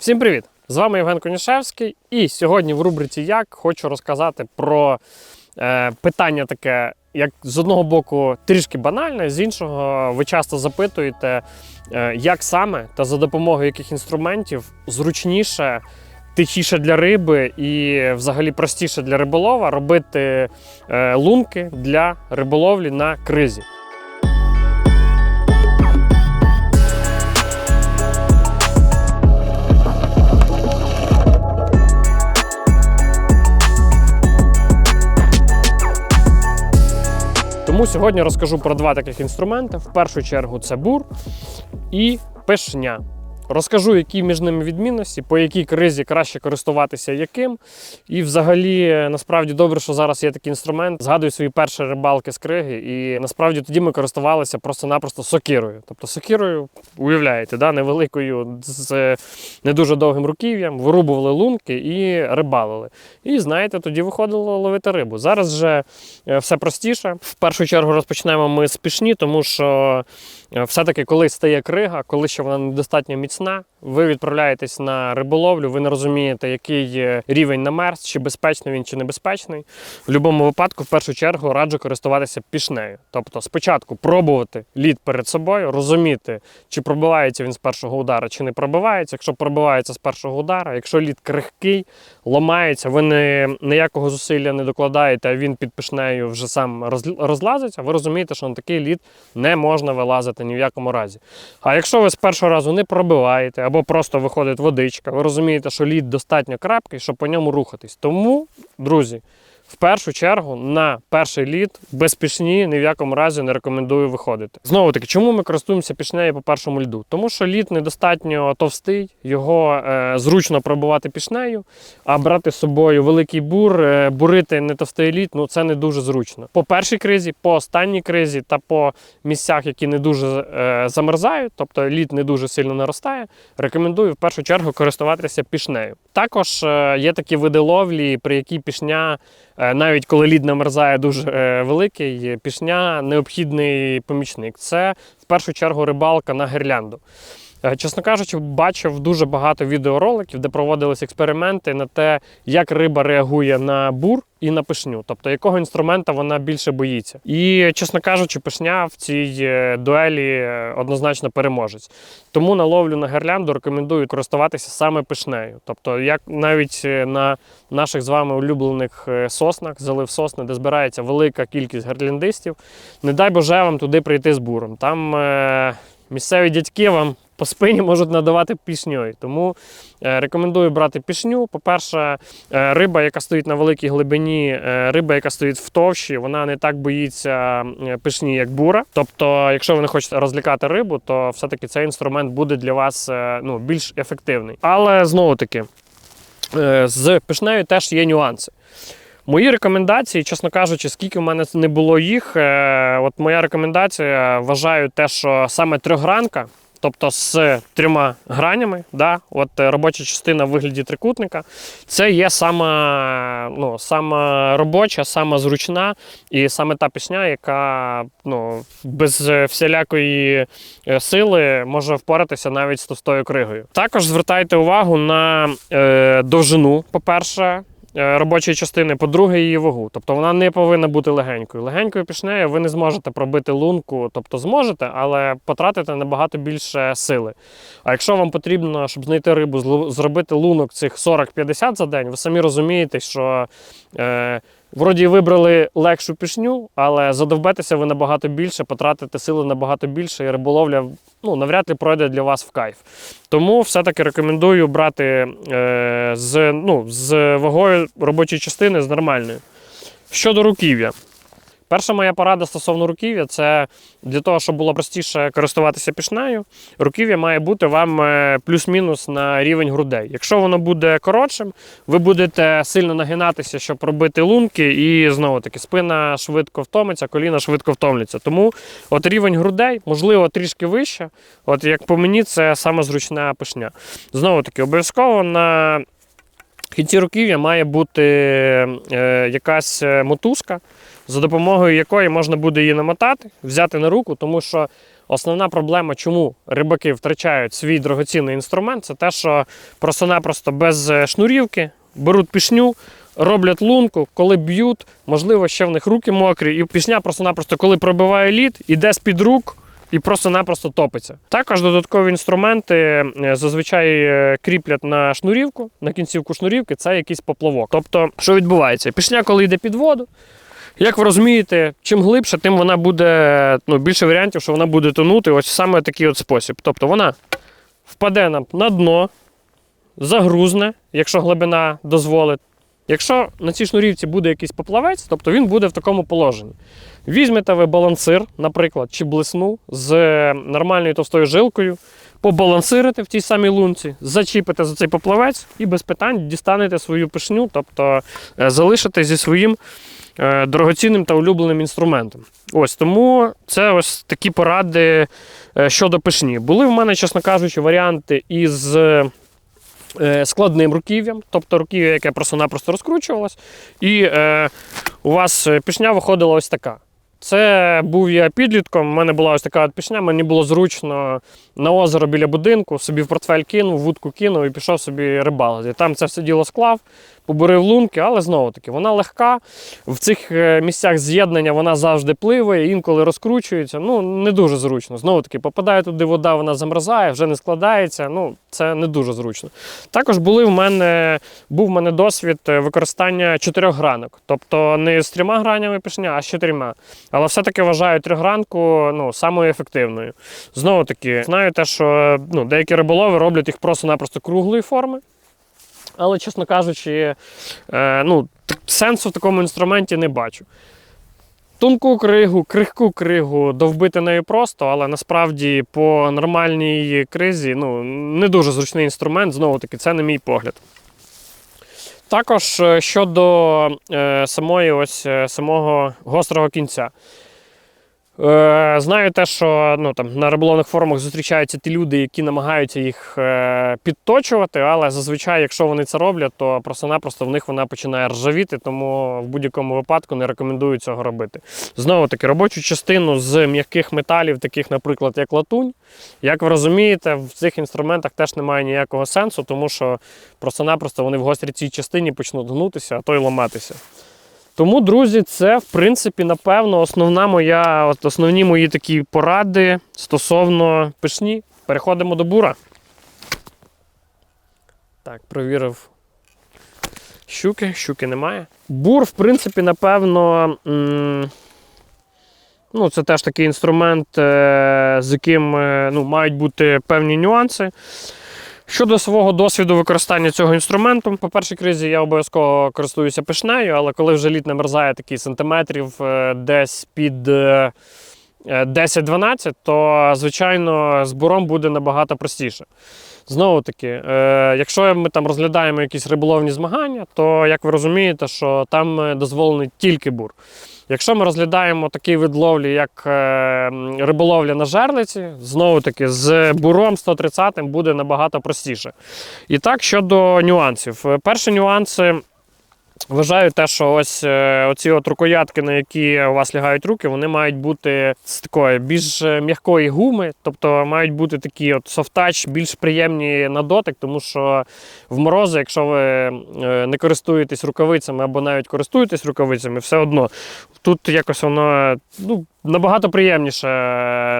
Всім привіт! З вами Євген Конішевський. І сьогодні в рубриці Як хочу розказати про е, питання таке, як з одного боку трішки банальне, з іншого ви часто запитуєте, е, як саме та за допомогою яких інструментів зручніше, тихіше для риби і взагалі простіше для риболова робити е, лунки для риболовлі на кризі. Тому сьогодні розкажу про два таких інструменти. В першу чергу це бур і пешня. Розкажу, які між ними відмінності, по якій кризі краще користуватися яким. І взагалі, насправді добре, що зараз є такий інструмент. Згадую свої перші рибалки з криги, і насправді тоді ми користувалися просто-напросто сокирою. Тобто сокирою, уявляєте, да, невеликою з не дуже довгим руків'ям, вирубували лунки і рибалили. І знаєте, тоді виходило ловити рибу. Зараз же е, все простіше. В першу чергу розпочнемо ми з пішні, тому що е, все-таки, коли стає крига, коли ще вона недостатньо міцна, ви відправляєтесь на риболовлю, ви не розумієте, який рівень намерз, чи безпечний він, чи небезпечний. В будь-якому випадку, в першу чергу, раджу користуватися пішнею. Тобто, спочатку пробувати лід перед собою, розуміти, чи пробивається він з першого удара, чи не пробивається. Якщо пробивається з першого удара, якщо лід крихкий, ламається, ви не, ніякого зусилля не докладаєте, а він під пішнею вже сам розлазиться, ви розумієте, що на такий лід не можна вилазити ні в якому разі. А якщо ви з першого разу не пробиваєте або просто виходить водичка, ви розумієте, що лід достатньо крапкий, щоб по ньому рухатись. Тому, друзі, в першу чергу на перший лід без пішні ні в якому разі не рекомендую виходити. Знову таки, чому ми користуємося пішнею по першому льду? Тому що лід недостатньо товстий, його е, зручно пробувати пішнею, а брати з собою великий бур, е, бурити не товстий лід, ну це не дуже зручно. По першій кризі, по останній кризі та по місцях, які не дуже е, замерзають, тобто лід не дуже сильно наростає, рекомендую в першу чергу користуватися пішнею. Також е, є такі види ловлі, при якій пішня, е, навіть коли лід намерзає дуже е, великий, пішня необхідний помічник. Це в першу чергу рибалка на гірлянду. Е, Чесно кажучи, бачив дуже багато відеороликів, де проводились експерименти на те, як риба реагує на бур і на пишню, тобто якого інструмента вона більше боїться. І, чесно кажучи, пишня в цій е, дуелі е, однозначно переможець. Тому на ловлю на гірлянду рекомендую користуватися саме пишнею. Тобто, як навіть на наших з вами улюблених соснах, залив сосни, де збирається велика кількість гірляндистів, не дай Боже вам туди прийти з буром. Там місцеві дядьки вам по спині можуть надавати пішньою. Тому е, рекомендую брати пішню. По-перше, е, риба, яка стоїть на великій глибині, е, риба, яка стоїть в товщі, вона не так боїться пішні, як бура. Тобто, якщо ви не хочете розлікати рибу, то все-таки цей інструмент буде для вас ну, більш ефективний. Але знову таки, з пішнею теж є нюанси. Мої рекомендації, чесно кажучи, скільки в мене не було їх, от моя рекомендація вважаю те, що саме трьохгранка, тобто з трьома гранями, да, от е, робоча частина в вигляді трикутника, це є сама, ну, сама робоча, сама зручна і саме та пісня, яка ну, без е, всілякої е, сили може впоратися навіть з товстою кригою. Також звертайте увагу на е, довжину, по-перше робочої частини, по-друге, її вагу. Тобто вона не повинна бути легенькою. Легенькою пішнею ви не зможете пробити лунку, тобто зможете, але потратите набагато більше сили. А якщо вам потрібно, щоб знайти рибу, зробити лунок цих 40-50 за день, ви самі розумієте, що. Е, Вроді вибрали легшу пішню, але задовбетеся ви набагато більше, потратите сили набагато більше, і риболовля ну, навряд ли пройде для вас в кайф. Тому все-таки рекомендую брати е, з, ну, з вагою робочої частини з нормальною. Щодо руків'я. Перша моя порада стосовно руків'я це для того, щоб було простіше користуватися пішнею, руків'я має бути вам е, плюс-мінус на рівень грудей. Якщо воно буде коротшим, ви будете сильно нагинатися, щоб робити лунки, і знову таки спина швидко втомиться, коліна швидко втомляться. Тому от рівень грудей, можливо, трішки вище. От як по мені, це саме зручна пишня. Знову таки, обов'язково на кінці руків'я має бути е, якась е, мотузка, за допомогою якої можна буде її намотати, взяти на руку, тому що Основна проблема, чому рибаки втрачають свій дорогоцінний інструмент, це те, що просто-напросто без е, шнурівки беруть пішню, роблять лунку, коли б'ють, можливо, ще в них руки мокрі, і пісня просто-напросто, коли пробиває лід, іде з-під рук. І просто-напросто топиться. Також додаткові інструменти е, зазвичай е, кріплять на шнурівку, на кінцівку шнурівки це якийсь поплавок. Тобто, що відбувається? Пішня, коли йде під воду, як ви розумієте, чим глибше, тим вона буде ну, більше варіантів, що вона буде тонути. Ось саме такий от спосіб. Тобто вона впаде нам на дно, загрузне, якщо глибина дозволить. Якщо на цій шнурівці буде якийсь поплавець, тобто він буде в такому положенні. Візьмете ви балансир, наприклад, чи блесну з нормальною товстою жилкою, побалансирите в тій самій лунці, зачіпите за цей поплавець і без питань дістанете свою пишню, тобто е, залишите зі своїм е, дорогоцінним та улюбленим інструментом. Ось тому це ось такі поради е, щодо пишні. Були в мене, чесно кажучи, варіанти із. Складним руків'ям, тобто руків'я, яке просто-напросто розкручувалось, і е, у вас пішня виходила ось така. Це був я підлітком, у мене була ось така пісня, мені було зручно на озеро біля будинку, собі в портфель кинув, вудку кинув і пішов собі рибалити. Там це все діло склав, побурив лунки, але знову таки вона легка. В цих е, місцях з'єднання вона завжди пливає, інколи розкручується. Ну, не дуже зручно. Знову таки, попадає туди вода, вона замерзає, вже не складається. Ну, це не дуже зручно. Також були в мене, був в мене досвід е, використання чотирьох гранок. Тобто не з трьома гранями пішня, а з чотирма. Але все-таки вважаю трьохгранку ну, самою ефективною. Знову таки, знаю те, що ну, деякі риболови роблять їх просто-напросто круглої форми. Але, чесно кажучи, е, ну, сенсу в такому інструменті не бачу. Тонку кригу, крихку кригу довбити нею просто, але насправді по нормальній кризі ну, не дуже зручний інструмент, знову таки, це не мій погляд. Також е, щодо е, самої ось, е, самого гострого кінця. Е, знаю те, що ну, там, на риболовних форумах зустрічаються ті люди, які намагаються їх е, підточувати, але зазвичай, якщо вони це роблять, то просто-напросто в них вона починає ржавіти, тому в будь-якому випадку не рекомендую цього робити. Знову таки, робочу частину з м'яких металів, таких, наприклад, як латунь, як ви розумієте, в цих інструментах теж немає ніякого сенсу, тому що просто-напросто вони в гострій цій частині почнуть гнутися, а то й ламатися. Тому, друзі, це в принципі, напевно, основна моя, от основні мої такі поради стосовно пишні. Переходимо до бура. Так, провірив щуки, щуки немає. Бур, в принципі, напевно. м, Ну, це теж такий інструмент, е, з яким е, ну, мають бути певні нюанси. Щодо свого досвіду використання цього інструменту, по першій кризі я обов'язково користуюся пишнею, але коли вже лід намерзає такий сантиметрів е, десь під е, е, 10-12, то звичайно з буром буде набагато простіше. Знову таки, е, якщо ми там розглядаємо якісь риболовні змагання, то як ви розумієте, що там е, дозволений тільки бур. Якщо ми розглядаємо такий вид ловлі, як е, риболовля на жерлиці, знову таки з буром 130 буде набагато простіше. І так, щодо нюансів. перші Перший нюанс. е, Вважаю те, що ось е, оці от рукоятки, на які у вас лягають руки, вони мають бути з такої більш е, м'якої гуми, тобто мають бути такі от софтач, більш приємні на дотик, тому що в морози, якщо ви е, не користуєтесь рукавицями або навіть користуєтесь рукавицями, все одно тут якось воно ну, набагато приємніше,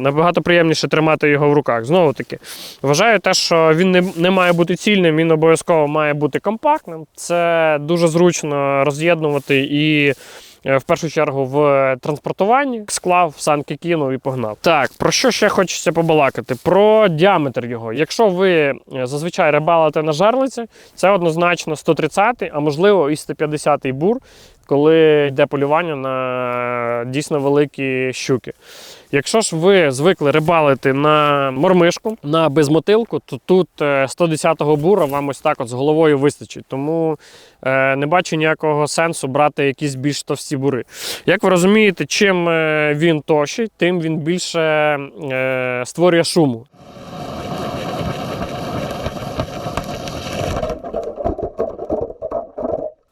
набагато приємніше тримати його в руках. Знову таки, вважаю те, що він не, не має бути цільним, він обов'язково має бути компактним. Це дуже зручно роз'єднувати і. е, В першу чергу в транспортуванні склав, санки кинув і погнав. Так, про що ще хочеться побалакати? Про діаметр його. Якщо ви е, зазвичай рибалите на жерлиці, це однозначно 130, а можливо і 150 бур, коли йде полювання на дійсно великі щуки. Якщо ж ви звикли рибалити на мормишку, на безмотилку, то тут е, 110-го бура вам ось так от з головою вистачить. Тому е, не бачу ніякого сенсу брати якісь більш товсті бури. Як ви розумієте, чим е, він товщий, тим він більше е, створює шуму.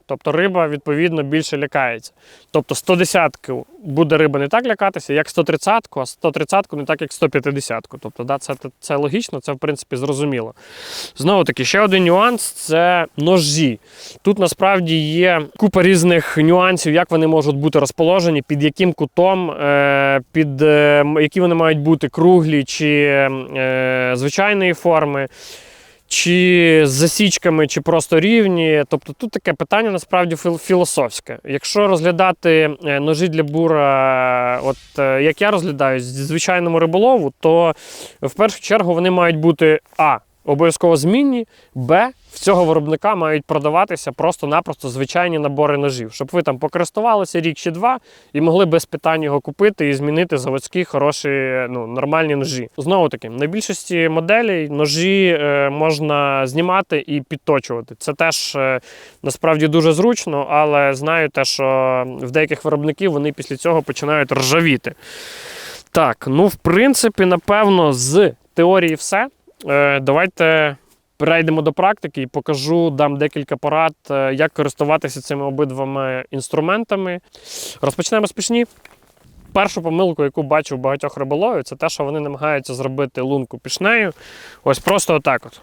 Тобто риба відповідно більше лякається. Тобто 110-ку буде риба не так лякатися, як 130-ку, а 130-ку не так, як 150. Тобто, да, це, це логічно, це в принципі зрозуміло. Знову таки, ще один нюанс це ножі. Тут насправді є купа різних нюансів, як вони можуть бути розположені, під яким кутом, е, під е, які вони мають бути круглі чи е, звичайної форми. Чи з засічками, чи просто рівні. Тобто тут таке питання насправді філ- філософське. Якщо розглядати е, ножі для бура, от е, як я розглядаю, зі звичайному риболову, то в першу чергу вони мають бути А. Обов'язково змінні, Б. В цього виробника мають продаватися просто-напросто звичайні набори ножів, щоб ви там покористувалися рік чи два і могли без питань його купити і змінити заводські хороші, ну, нормальні ножі. Знову таки, на більшості моделей ножі е, можна знімати і підточувати. Це теж е, насправді дуже зручно, але знаю те, що в деяких виробників вони після цього починають ржавіти. Так, ну в принципі, напевно, з теорії все. Е, давайте перейдемо до практики і покажу, дам декілька порад, е, як користуватися цими обидвома інструментами. Розпочнемо з пішні. Першу помилку, яку бачу в багатьох риболовів, це те, що вони намагаються зробити лунку пішнею. Ось просто отак от.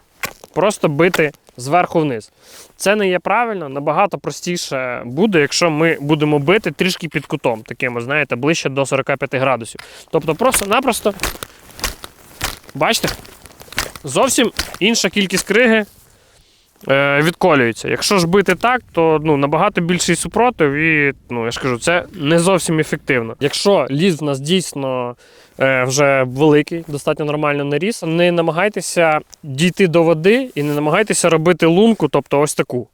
Просто бити зверху вниз. Це не є правильно, набагато простіше буде, якщо ми будемо бити трішки під кутом, таким, знаєте, ближче до 45 градусів. Тобто просто-напросто, бачите, зовсім інша кількість криги е, відколюється. Якщо ж бити так, то ну, набагато більший супротив, і ну, я ж кажу, це не зовсім ефективно. Якщо ліс в нас дійсно е, вже великий, достатньо нормально наріс, не намагайтеся дійти до води і не намагайтеся робити лунку, тобто ось таку.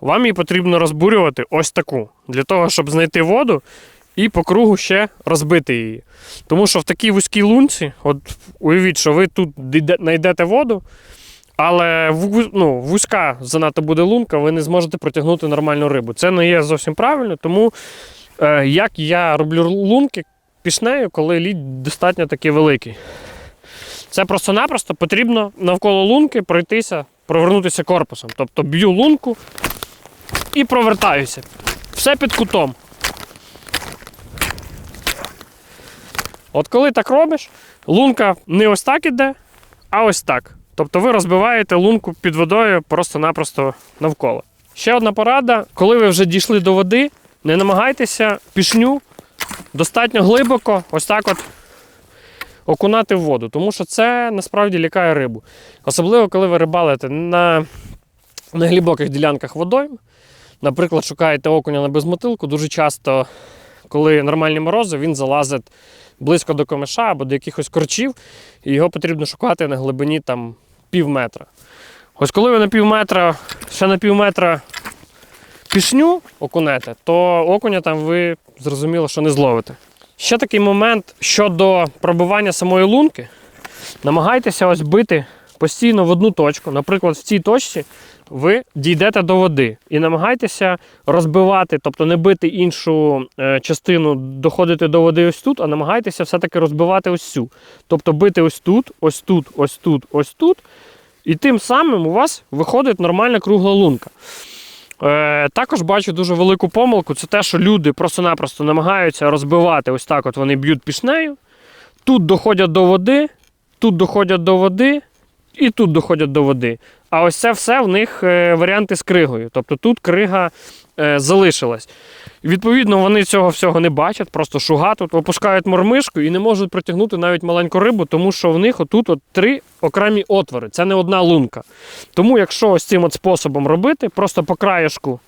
Вам її потрібно розбурювати ось таку, для того, щоб знайти воду і по кругу ще розбити її. Тому що в такій вузькій лунці, от уявіть, що ви тут знайдете воду, але ну, вузька занадто буде лунка, ви не зможете протягнути нормальну рибу. Це не є зовсім правильно, тому е, як я роблю лунки пішнею, коли лід достатньо такий великий. Це просто-напросто потрібно навколо лунки пройтися, провернутися корпусом. Тобто б'ю лунку і провертаюся. Все під кутом. От коли так робиш, лунка не ось так іде, а ось так. Тобто ви розбиваєте лунку під водою просто-напросто навколо. Ще одна порада: коли ви вже дійшли до води, не намагайтеся пішню достатньо глибоко, ось так от окунати в воду, тому що це насправді лякає рибу. Особливо, коли ви рибалите на неглибоких ділянках водойм. Наприклад, шукаєте окуня на безмотилку, дуже часто, коли нормальні морози, він залазить близько до комиша або до якихось корчів, і його потрібно шукати на глибині там пів метра. Ось коли ви на пів метра, ще на пів метра пішню окунете, то окуня там ви зрозуміло, що не зловите. Ще такий момент щодо пробивання самої лунки. Намагайтеся ось бити постійно в одну точку. Наприклад, в цій точці ви дійдете до води і намагайтеся розбивати, тобто не бити іншу е, частину, доходити до води ось тут, а намагайтеся все-таки розбивати ось цю. Тобто бити ось тут, ось тут, ось тут, ось тут. І тим самим у вас виходить нормальна кругла лунка. Е, також бачу дуже велику помилку. Це те, що люди просто-напросто намагаються розбивати ось так, от вони б'ють пішнею. Тут доходять до води, тут доходять до води, і тут доходять до води. А ось це все в них е, варіанти з кригою. Тобто тут крига е, залишилась. Відповідно, вони цього всього не бачать, просто шуга тут опускають мормишку і не можуть протягнути навіть маленьку рибу, тому що в них отут от три окремі отвори. Це не одна лунка. Тому, якщо ось цим от способом робити, просто по краєшку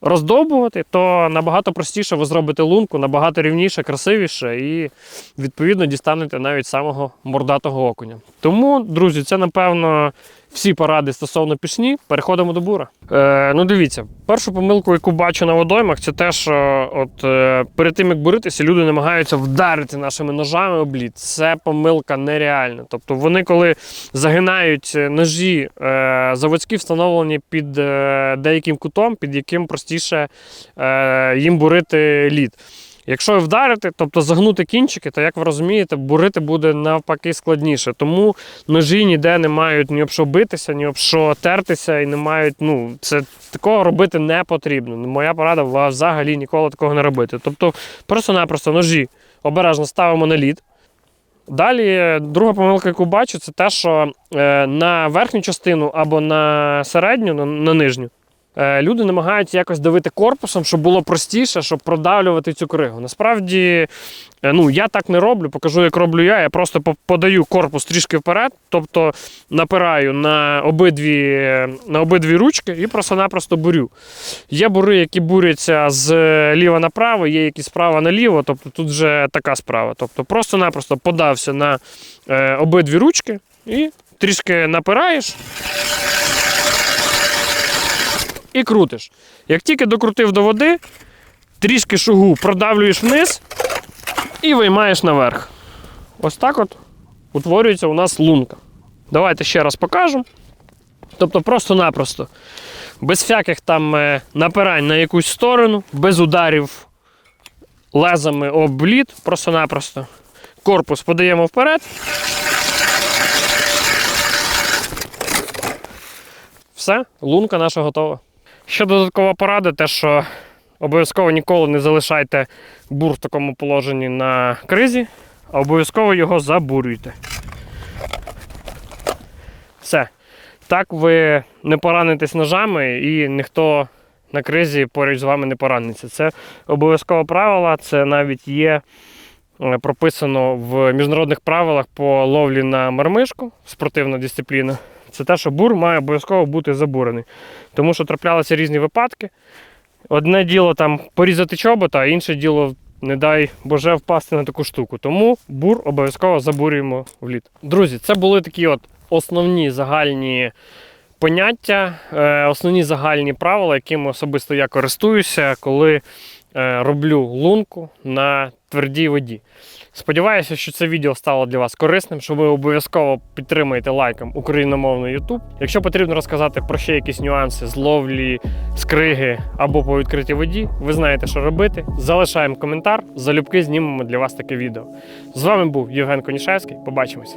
роздовбувати, то набагато простіше ви зробите лунку, набагато рівніше, красивіше і відповідно дістанете навіть самого мордатого окуня. Тому, друзі, це напевно всі поради стосовно пішні. Переходимо до бура. Е, ну, дивіться, першу помилку, яку бачу на водоймах, це те, що от е, перед тим як буритися, люди намагаються вдарити нашими ножами об лід. Це помилка нереальна. Тобто вони, коли загинають ножі, е, заводські встановлені під е, деяким кутом, під яким простіше е, їм бурити лід. Якщо вдарити, тобто загнути кінчики, то як ви розумієте, бурити буде навпаки складніше. Тому ножі ніде не мають ні об що битися, ні об що тертися, і не мають. Ну, це такого робити не потрібно. Моя порада взагалі ніколи такого не робити. Тобто, просто-напросто ножі обережно ставимо на лід. Далі, друга помилка, яку бачу, це те, що е, на верхню частину або на середню, на, нижню, е, люди намагаються якось давити корпусом, щоб було простіше, щоб продавлювати цю кригу. Насправді, е, ну, я так не роблю, покажу, як роблю я. Я просто по- подаю корпус трішки вперед, тобто напираю на обидві, на обидві ручки і просто-напросто бурю. Є бури, які буряться з ліва направо, є які справа наліво, тобто тут вже така справа. Тобто просто-напросто подався на е, обидві ручки і трішки напираєш і крутиш. Як тільки докрутив до води, трішки шугу продавлюєш вниз і виймаєш наверх. Ось так от утворюється у нас лунка. Давайте ще раз покажу. Тобто просто-напросто без всяких там е, напирань на якусь сторону, без ударів лезами об лід, просто-напросто. Корпус подаємо вперед. Все, лунка наша готова. Ще додаткова порада, те, що обов'язково ніколи не залишайте бур в такому положенні на кризі, а обов'язково його забурюйте. Все. Так ви не поранитесь ножами і ніхто на кризі поруч з вами не пораниться. Це обов'язкове правило, це навіть є е, прописано в міжнародних правилах по ловлі на мармишку, спортивна дисципліна. Це те, що бур має обов'язково бути забурений. Тому що траплялися різні випадки. Одне діло там порізати чобота, а інше діло, не дай Боже, впасти на таку штуку. Тому бур обов'язково забурюємо в лід. Друзі, це були такі от основні загальні поняття, е, основні загальні правила, якими особисто я користуюся, коли е, роблю лунку на твердій воді. Сподіваюся, що це відео стало для вас корисним, що ви обов'язково підтримаєте лайком україномовний YouTube. Якщо потрібно розказати про ще якісь нюанси з ловлі, скриги або по відкритій воді, ви знаєте, що робити. Залишаємо коментар, залюбки знімемо для вас таке відео. З вами був Євген Конішевський. Побачимось.